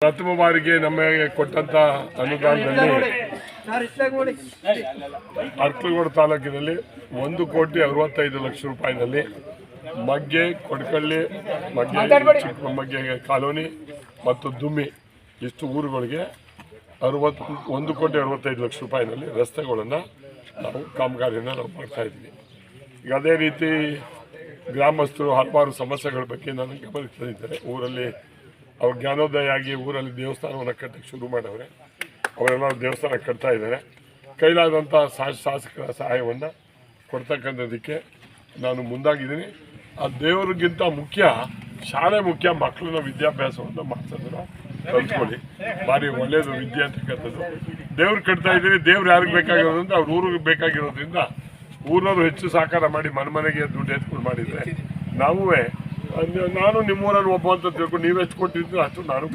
ಪ್ರಥಮ ಬಾರಿಗೆ ನಮಗೆ ಕೊಟ್ಟಂತ ಅನುದಾನದಲ್ಲಿ ಅರ್ಕಲಗೋಡು ತಾಲೂಕಿನಲ್ಲಿ ಒಂದು ಕೋಟಿ ಅರವತ್ತೈದು ಲಕ್ಷ ರೂಪಾಯಿನಲ್ಲಿ ಮಗ್ಗೆ ಕೊಡಕಳ್ಳಿ, ಮಗ್ಗೆ ಚಿಕ್ಕ ಮಗ್ಗೆ ಕಾಲೋನಿ ಮತ್ತು ದುಮ್ಮಿ ಇಷ್ಟು ಊರುಗಳಿಗೆ ಅರವತ್ತು ಒಂದು ಕೋಟಿ ಅರವತ್ತೈದು ಲಕ್ಷ ರೂಪಾಯಿನಲ್ಲಿ ರಸ್ತೆಗಳನ್ನು ನಾವು ಕಾಮಗಾರಿಯನ್ನು ನಾವು ಮಾಡ್ತಾ ಇದ್ವಿ ಈಗ ಅದೇ ರೀತಿ ಗ್ರಾಮಸ್ಥರು ಹಲವಾರು ಸಮಸ್ಯೆಗಳ ಬಗ್ಗೆ ನಾನು ಗಮನಿಸ್ತಾ ಊರಲ್ಲಿ ಅವ್ರ ಜ್ಞಾನೋದಯ ಆಗಿ ಊರಲ್ಲಿ ದೇವಸ್ಥಾನವನ್ನು ಕಟ್ಟಕ್ಕೆ ಶುರು ಮಾಡವ್ರೆ. ಅವರೆಲ್ಲ ದೇವಸ್ಥಾನ ಕಟ್ತಾ ಇದ್ದಾರೆ ಕೈಲಾದಂಥ ಶಾಸಕರ ಸಹಾಯವನ್ನು ಕೊಡ್ತಕ್ಕಂಥದ್ದಕ್ಕೆ ನಾನು ಮುಂದಾಗಿದ್ದೀನಿ. ಆ ದೇವರಿಗಿಂತ ಮುಖ್ಯ, ಶಾಲೆ ಮುಖ್ಯ ಮಕ್ಕಳನ್ನ ವಿದ್ಯಾಭ್ಯಾಸವನ್ನು ಮಾಡ್ಸೋದನ್ನ ಕಲ್ತ್ಕೊಳ್ಳಿ. ಭಾರಿ ಒಳ್ಳೆಯದು ವಿದ್ಯೆ ಅಂತಕ್ಕಂಥದ್ದು. ದೇವ್ರು ಕಟ್ತಾ ಇದ್ದೀನಿ, ದೇವ್ರು ಯಾರಿಗೆ ಬೇಕಾಗಿರೋದ್ರಿಂದ ಅವ್ರ ಊರಿಗೆ ಬೇಕಾಗಿರೋದ್ರಿಂದ ಊರವರು ಹೆಚ್ಚು ಸಹಕಾರ ಮಾಡಿ ಮನೆ ಮನೆಗೆ ದುಡ್ಡು ಎತ್ಕೊಂಡು ಮಾಡಿದರೆ ನಾವೂ ನಾನು ನಿಮ್ಮೂರಲ್ಲಿ ಒಬ್ಬ ಅಂತ ತಿಳ್ಕೊಂಡು ನೀವು ಎಷ್ಟು ಅಷ್ಟು ನಾನು.